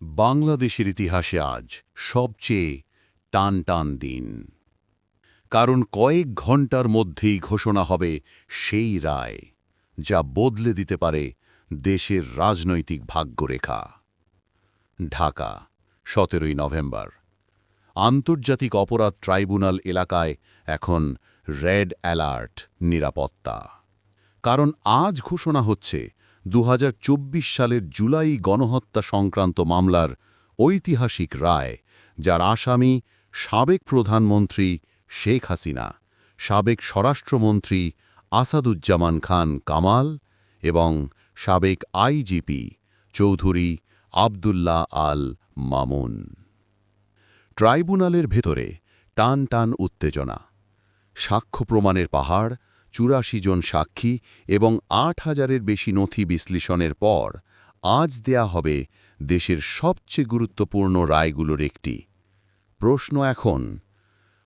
বাংলাদেশের ইতিহাসে আজ সবচেয়ে টান টান দিন। কারণ কয়েক ঘণ্টার মধ্যেই ঘোষণা হবে সেই রায়, যা বদলে দিতে পারে দেশের রাজনৈতিক ভাগ্যরেখা। ঢাকা, সতেরোই নভেম্বর। আন্তর্জাতিক অপরাধ ট্রাইব্যুনাল এলাকায় এখন রেড অ্যালার্ট নিরাপত্তা। কারণ আজ ঘোষণা হচ্ছে দু হাজার চব্বিশ সালের জুলাই গণহত্যা সংক্রান্ত মামলার ঐতিহাসিক রায়, যার আসামি সাবেক প্রধানমন্ত্রী শেখ হাসিনা, সাবেক স্বরাষ্ট্রমন্ত্রী আসাদুজ্জামান খান কামাল এবং সাবেক আইজিপি চৌধুরী আবদুল্লাহ আল মামুন। ট্রাইব্যুনালের ভেতরে টান টান উত্তেজনা, সাক্ষ্য প্রমাণের পাহাড় চুরাশি জন সাক্ষী এবং আট হাজারের বেশি নথি বিশ্লেষণের পর আজ দেয়া হবে দেশের সবচেয়ে গুরুত্বপূর্ণ রায়গুলোর একটি। প্রশ্ন এখন,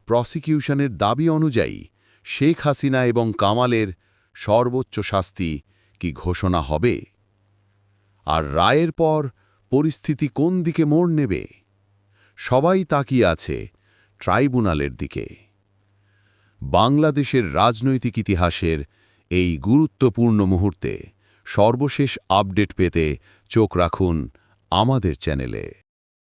প্রসিকিউশনের দাবি অনুযায়ী শেখ হাসিনা এবং কামালের সর্বোচ্চ শাস্তি কি ঘোষণা হবে? আর রায়ের পর পরিস্থিতি কোন দিকে মোড় নেবে? সবাই তাকিয়ে আছে ট্রাইব্যুনালের দিকে। বাংলাদেশের রাজনৈতিক ইতিহাসের এই গুরুত্বপূর্ণ মুহূর্তে সর্বশেষ আপডেট পেতে চোখ রাখুন আমাদের চ্যানেলে।